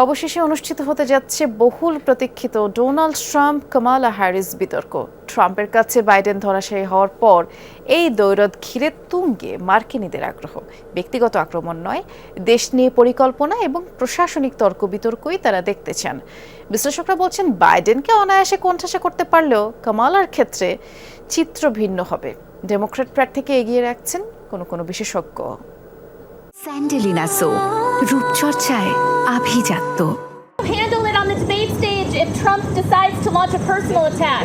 অবশেষে অনুষ্ঠিত হতে যাচ্ছে বহুল প্রতীক্ষিত ডোনাল্ড ট্রাম্প, কামালা হ্যারিস বিতর্ক। ট্রাম্পের কাছে বাইডেন ধরাশায়ী হওয়ার পর এই দৈরথ ঘিরে তুঙ্গে মার্কিনীদের আগ্রহ। ব্যক্তিগত আক্রমণ নয়, দেশ নিয়ে পরিকল্পনা এবং প্রশাসনিক তর্ক বিতর্কই তারা দেখতে চান। বিশ্লেষকরা বলছেন, বাইডেনকে অনায়াসে কোণঠাসা করতে পারলেও কামালার ক্ষেত্রে চিত্র ভিন্ন হবে। ডেমোক্র্যাট প্রার্থীকে এগিয়ে রাখছেন কোনো কোনো বিশেষজ্ঞ। স্যান্ডেলিনা সো, রূপচর্চায়। আভিজাত্য। Handle it on the debate stage if Trump decides to launch a personal attack.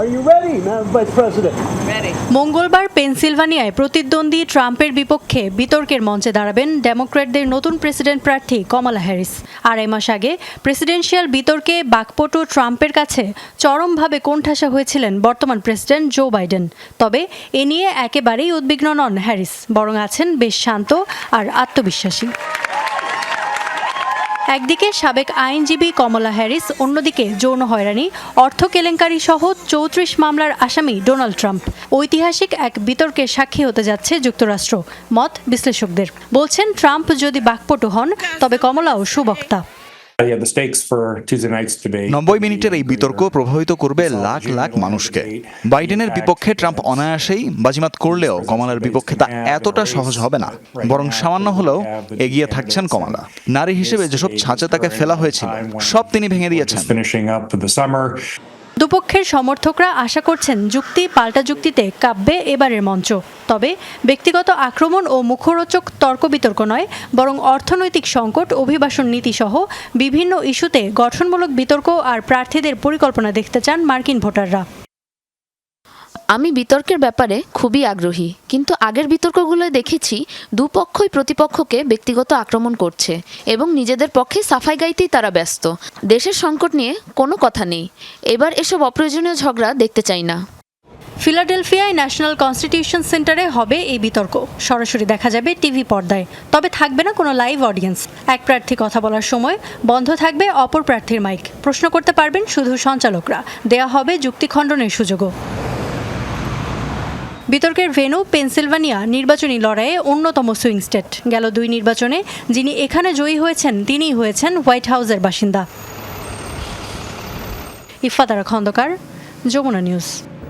Are you ready, Madam Vice President? মঙ্গলবার পেনসিলভানিয়ায় প্রতিদ্বন্দ্বী ট্রাম্পের বিপক্ষে বিতর্কের মঞ্চে দাঁড়াবেন ডেমোক্র্যাটদের নতুন প্রেসিডেন্ট প্রার্থী কমলা হ্যারিস। আর আড়াই মাস আগে প্রেসিডেন্সিয়াল বিতর্কে বাকপটু ট্রাম্পের কাছে চরমভাবে কোণঠাসা হয়েছিলেন বর্তমান প্রেসিডেন্ট জো বাইডেন। তবে এ নিয়ে একেবারেই উদ্বিগ্ন নন হ্যারিস বরং আছেন বেশ শান্ত আর আত্মবিশ্বাসী। একদিকে সাবেক আইনজীবী কমলা হ্যারিস, অন্যদিকে যৌন হয়রানি, অর্থ কেলেঙ্কারি সহ চৌত্রিশ মামলার আসামি ডোনাল্ড ট্রাম্প। ঐতিহাসিক এক বিতর্কের সাক্ষী হতে যাচ্ছে যুক্তরাষ্ট্র। মত বিশ্লেষকদের। বলছেন, ট্রাম্প যদি বাকপটু হন, তবে কমলাও সুবক্তা। Debate. নব্বই মিনিটের এই বিতর্ক প্রভাবিত করবে লাখ লাখ মানুষকে। বাইডেনের বিপক্ষে ট্রাম্প অনায়াসেই বাজিমাত করলেও কমলার বিপক্ষে তা এতটা সহজ হবে না। বরং সামান্য হলেও এগিয়ে থাকছেন কমলা। নারী হিসেবে যেসব ছাঁচে তাকে ফেলা হয়েছিল সব তিনি ভেঙে দিয়েছেন। দুপক্ষের সমর্থকরা আশা করছেন যুক্তি পাল্টা যুক্তিতে কাব্যে এবারের মঞ্চ। তবে ব্যক্তিগত আক্রমণ ও মুখরোচক তর্ক বিতর্ক নয়, বরং অর্থনৈতিক সংকট, অভিবাসন নীতি সহ বিভিন্ন ইস্যুতে গঠনমূলক বিতর্ক আর প্রার্থীদের পরিকল্পনা দেখতে চান মার্কিন ভোটাররা। আমি বিতর্কের ব্যাপারে খুবই আগ্রহী, কিন্তু আগের বিতর্কগুলো দেখেছি দুপক্ষই প্রতিপক্ষকে ব্যক্তিগত আক্রমণ করছে এবং নিজেদের পক্ষে সাফাই গাইতেই তারা ব্যস্ত। দেশের সংকট নিয়ে কোনো কথা নেই। এবার এসব অপ্রয়োজনীয় ঝগড়া দেখতে চাই না। ফিলাডেলফিয়ায় ন্যাশনাল কনস্টিটিউশন সেন্টারে হবে এই বিতর্ক। সরাসরি দেখা যাবে টিভি পর্দায়। তবে থাকবে না কোনো লাইভ অডিয়েন্স। এক প্রার্থী কথা বলার সময় বন্ধ থাকবে অপর প্রার্থীর মাইক। প্রশ্ন করতে পারবেন শুধু সঞ্চালকরা। দেয়া হবে যুক্তি খণ্ডনের সুযোগও। বিতর্কের ভেনু পেনসিলভানিয়া নির্বাচনী লড়াইয়ে অন্যতম সুইং স্টেট। গেল দুই নির্বাচনে যিনি এখানে জয়ী হয়েছেন, তিনিই হয়েছেন হোয়াইট হাউসের বাসিন্দা। ইফাদারা খন্দকার, যমুনা নিউজ।